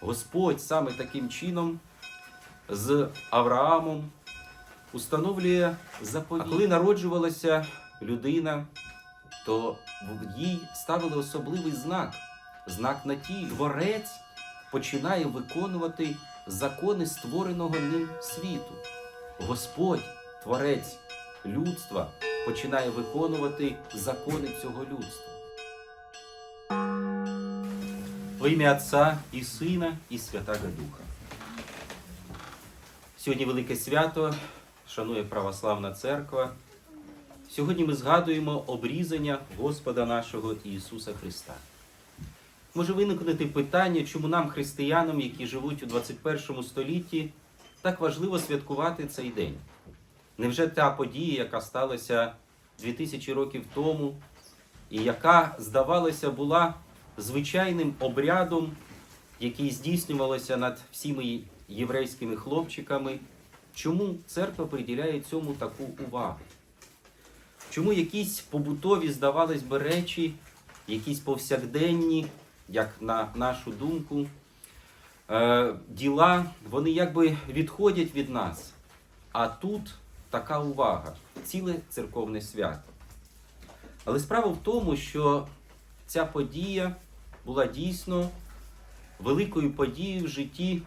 Господь саме таким чином з Авраамом установлює заповідь. А коли народжувалася людина, то їй ставили особливий знак, знак на тілі. Творець починає виконувати закони створеного ним світу. Господь, творець людства, починає виконувати закони цього людства. Во ім'я Отця і Сина, і Святого Духа. Сьогодні велике свято, шанує Православна Церква. Сьогодні ми згадуємо обрізання Господа нашого Ісуса Христа. Може виникнути питання, чому нам, християнам, які живуть у 21 столітті, так важливо святкувати цей день. Невже та подія, яка сталася 2000 років тому, і яка, здавалося, була звичайним обрядом, який здійснювалося над всіми єврейськими хлопчиками, чому церква приділяє цьому таку увагу? Чому якісь побутові, здавалось би, речі, якісь повсякденні, як на нашу думку, е, діла, вони якби відходять від нас. А тут така увага, ціле церковне свято. Але справа в тому, що ця подія була дійсно великою подією в житті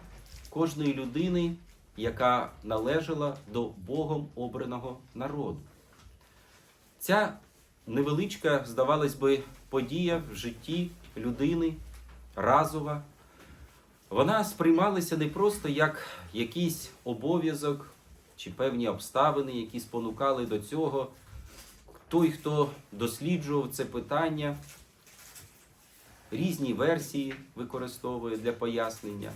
кожної людини, яка належала до Богом обраного народу. Ця невеличка, здавалось би, подія в житті людини разова, вона сприймалася не просто як якийсь обов'язок чи певні обставини, які спонукали до цього. Той, хто досліджував це питання, різні версії використовує для пояснення.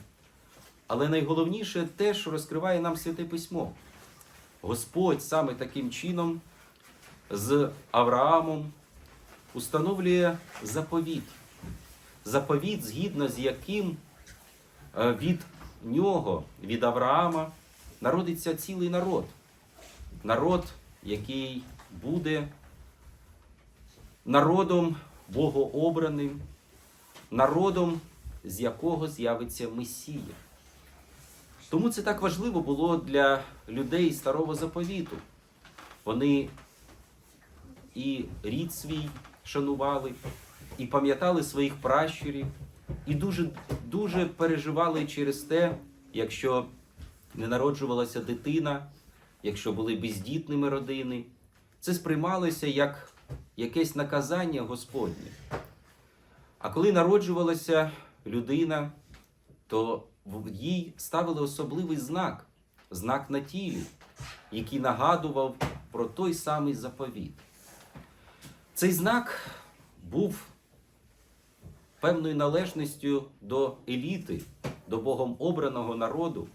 Але найголовніше те, що розкриває нам Святе Письмо. Господь саме таким чином з Авраамом установлює заповіт. Заповіт, згідно з яким е, від нього, від Авраама, народиться цілий народ. Народ, який буде народом богообраним, народом, з якого з'явиться Месія. Тому це так важливо було для людей старого заповіту. Вони і рід свій шанували, і пам'ятали своїх пращурів, і дуже, дуже переживали через те, якщо не народжувалася дитина, якщо були бездітними родини. Це сприймалося як якесь наказання Господнє. А коли народжувалася людина, то їй ставили особливий знак, знак на тілі, який нагадував про той самий заповіт. Цей знак був певною належністю до еліти, до Богом обраного народу.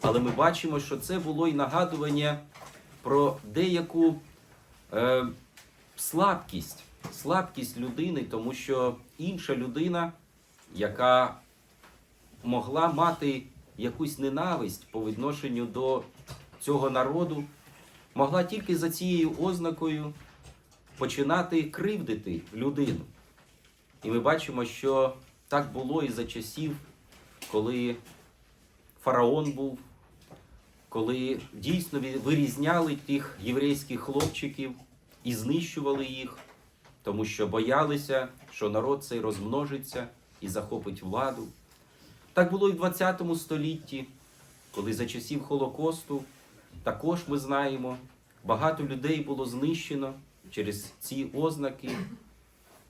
Але ми бачимо, що це було й нагадування про деяку е, слабкість, слабкість людини, тому що інша людина, яка могла мати якусь ненависть по відношенню до цього народу, могла тільки за цією ознакою починати кривдити людину. І ми бачимо, що так було і за часів, коли фараон був, коли дійсно вирізняли тих єврейських хлопчиків і знищували їх, тому що боялися, що народ цей розмножиться і захопить владу. Так було і в 20 столітті, коли за часів Холокосту також ми знаємо, багато людей було знищено через ці ознаки.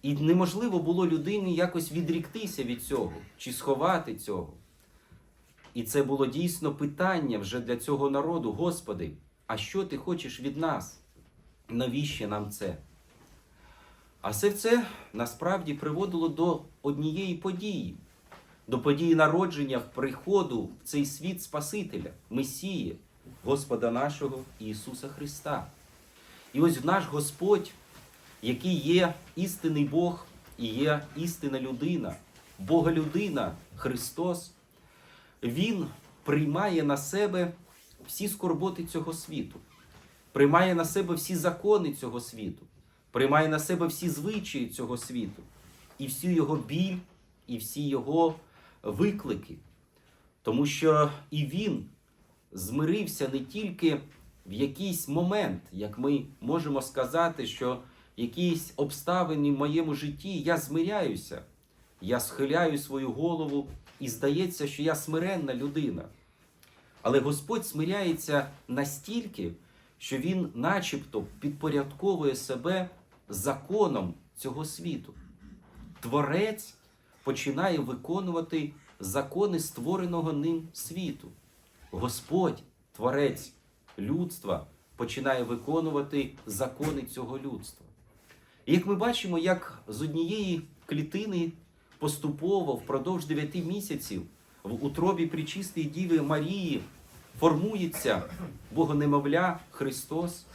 І неможливо було людині якось відріктися від цього чи сховати цього. І це було дійсно питання вже для цього народу. Господи, а що ти хочеш від нас? Навіщо нам це? А все це насправді приводило до однієї події, до події народження приходу в цей світ Спасителя, Месії, Господа нашого Ісуса Христа. І ось наш Господь, який є істинний Бог і є істинна людина, Боголюдина Христос, Він приймає на себе всі скорботи цього світу, приймає на себе всі закони цього світу, приймає на себе всі звичаї цього світу, і всю його біль, і всі його виклики, тому що і він змирився не тільки в якийсь момент, як ми можемо сказати, що якісь обставини в моєму житті я змиряюся, я схиляю свою голову і здається, що я смиренна людина. Але Господь смиряється настільки, що Він начебто підпорядковує себе законом цього світу. Творець починає виконувати закони створеного ним світу. Господь, Творець людства, починає виконувати закони цього людства. І як ми бачимо, як з однієї клітини поступово впродовж 9 місяців в утробі Пречистої Діви Марії формується Богонемовля Христос,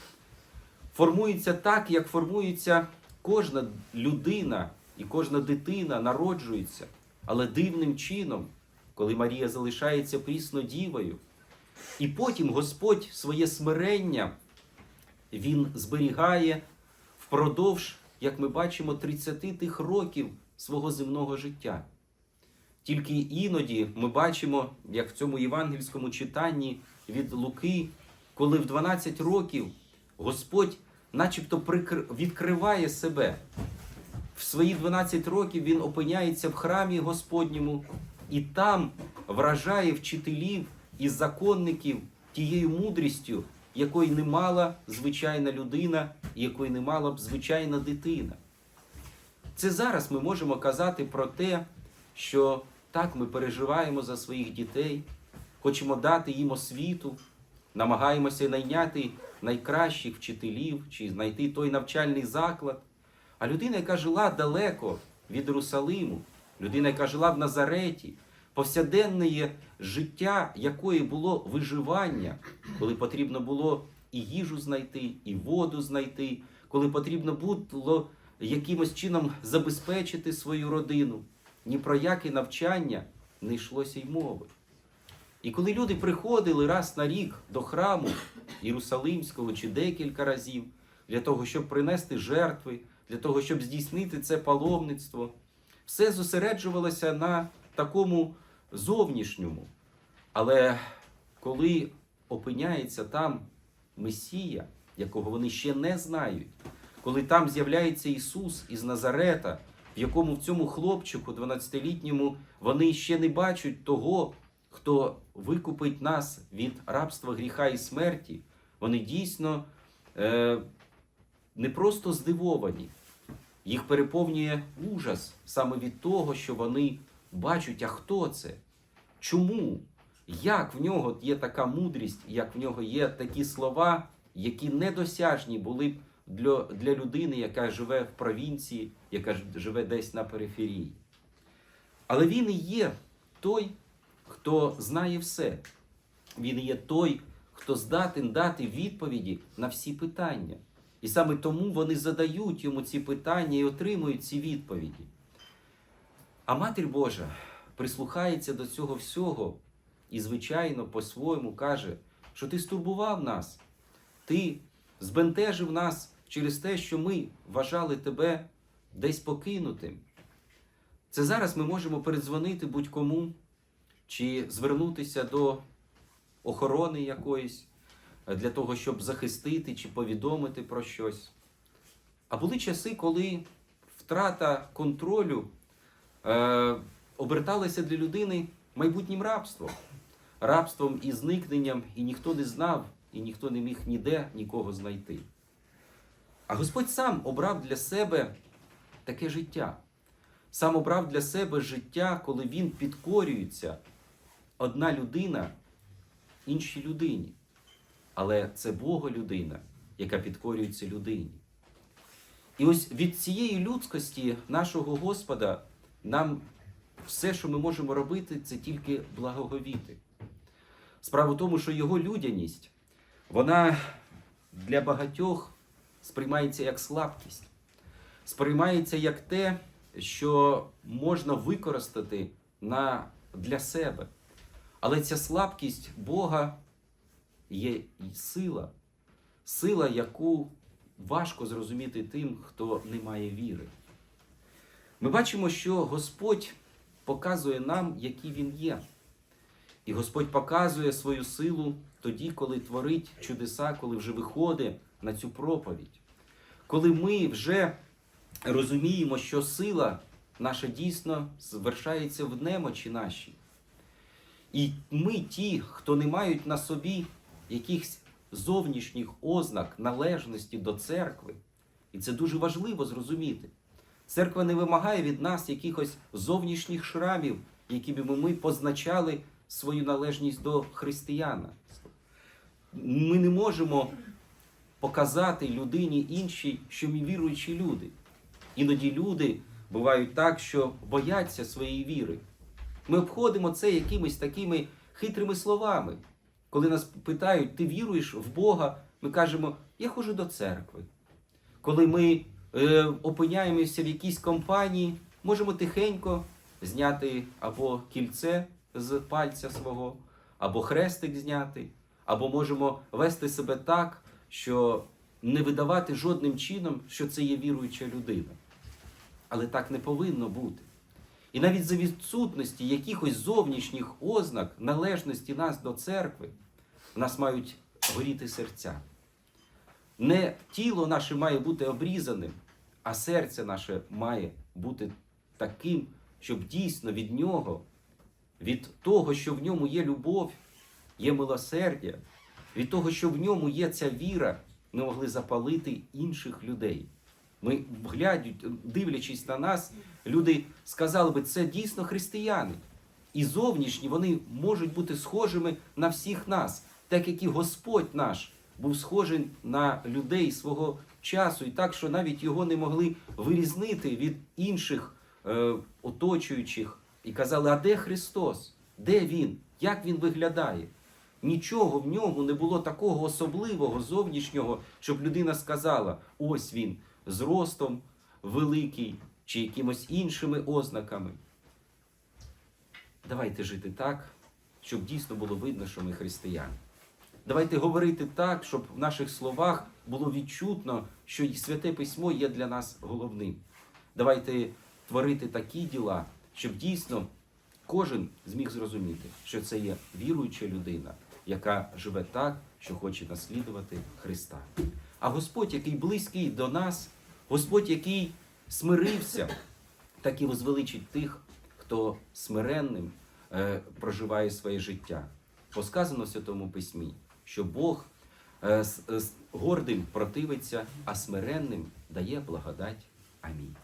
формується так, як формується кожна людина і кожна дитина народжується, але дивним чином, коли Марія залишається прісно дівою. І потім Господь своє смирення Він зберігає впродовж, як ми бачимо, 30 тих років свого земного життя. Тільки іноді ми бачимо, як в цьому євангельському читанні від Луки, коли в 12 років Господь начебто прикр- відкриває себе. В свої 12 років він опиняється в храмі Господньому і там вражає вчителів і законників тією мудрістю, якої не мала звичайна людина, якої не мала б звичайна дитина. Це зараз ми можемо казати про те, що так ми переживаємо за своїх дітей, хочемо дати їм освіту, намагаємося найняти найкращих вчителів чи знайти той навчальний заклад. А людина, яка жила далеко від Єрусалиму, людина, яка жила в Назареті, повсяденне життя, якої було виживання, коли потрібно було і їжу знайти, і воду знайти, коли потрібно було якимось чином забезпечити свою родину. Ні про яке навчання не йшлося й мови. І коли люди приходили раз на рік до храму Єрусалимського чи декілька разів для того, щоб принести жертви, для того, щоб здійснити це паломництво, все зосереджувалося на такому зовнішньому. Але коли опиняється там Месія, якого вони ще не знають, коли там з'являється Ісус із Назарета, в якому в цьому хлопчику, 12-літньому, вони ще не бачать того, хто викупить нас від рабства гріха і смерті, вони дійсно е, не просто здивовані, їх переповнює ужас саме від того, що вони бачать, а хто це? Чому? Як в нього є така мудрість, як в нього є такі слова, які недосяжні були б для, для людини, яка живе в провінції, яка живе десь на периферії. Але він і є той, хто знає все. Він є той, хто здатен дати відповіді на всі питання. І саме тому вони задають йому ці питання і отримують ці відповіді. А Матір Божа прислухається до цього всього і, звичайно, по-своєму каже, що ти стурбував нас, ти збентежив нас через те, що ми вважали тебе десь покинутим. Це зараз ми можемо передзвонити будь-кому чи звернутися до охорони якоїсь е, для того, щоб захистити чи повідомити про щось. А були часи, коли втрата контролю е, оберталася для людини майбутнім рабством, рабством і зникненням, і ніхто не знав, і ніхто не міг ніде нікого знайти. А Господь сам обрав для себе таке життя. Сам обрав для себе життя, коли він підкорюється одна людина іншій людині. Але це Бога людина, яка підкорюється людині. І ось від цієї людськості нашого Господа нам все, що ми можемо робити, це тільки благоговіти. Справа в тому, що його людяність, вона для багатьох сприймається як слабкість, сприймається як те, що можна використати на, для себе. Але ця слабкість Бога є сила, сила, яку важко зрозуміти тим, хто не має віри. Ми бачимо, що Господь показує нам, який він є. І Господь показує свою силу тоді, коли творить чудеса, коли вже виходить на цю проповідь. Коли ми вже розуміємо, що сила наша дійсно звершається в немочі нашій. І ми, ті, хто не мають на собі якихось зовнішніх ознак належності до церкви, і це дуже важливо зрозуміти. Церква не вимагає від нас якихось зовнішніх шрамів, якими ми позначали свою належність до християна. Ми не можемо показати людині іншій, що ми віруючі люди. Іноді люди бувають так, що бояться своєї віри. Ми обходимо це якимись такими хитрими словами. Коли нас питають, ти віруєш в Бога, ми кажемо, я ходжу до церкви. Коли ми е, опиняємося в якійсь компанії, можемо тихенько зняти або кільце з пальця свого, або хрестик зняти, або можемо вести себе так, що не видавати жодним чином, що це є віруюча людина. Але так не повинно бути. І навіть за відсутності якихось зовнішніх ознак належності нас до церкви, в нас мають горіти серця. Не тіло наше має бути обрізаним, а серце наше має бути таким, щоб дійсно від нього, від того, що в ньому є любов, є милосердя, від того, що в ньому є ця віра, ми могли запалити інших людей. Ми дивлячись на нас, люди сказали би, це дійсно християни. І зовнішні вони можуть бути схожими на всіх нас, так як і Господь наш був схожий на людей свого часу, і так, що навіть його не могли вирізнити від інших е, оточуючих. І казали, а де Христос? Де Він? Як Він виглядає? Нічого в ньому не було такого особливого зовнішнього, щоб людина сказала: ось він з ростом великий чи якимось іншими ознаками. Давайте жити так, щоб дійсно було видно, що ми християни. Давайте говорити так, щоб в наших словах було відчутно, що святе письмо є для нас головним. Давайте творити такі діла, щоб дійсно кожен зміг зрозуміти, що це є віруюча людина, яка живе так, що хоче наслідувати Христа. А Господь, який близький до нас, Господь, який смирився, так і возвеличить тих, хто смиренним е, проживає своє життя. Посказано в Святому Письмі, що Бог е, с- гордим противиться, а смиренним дає благодать. Амінь.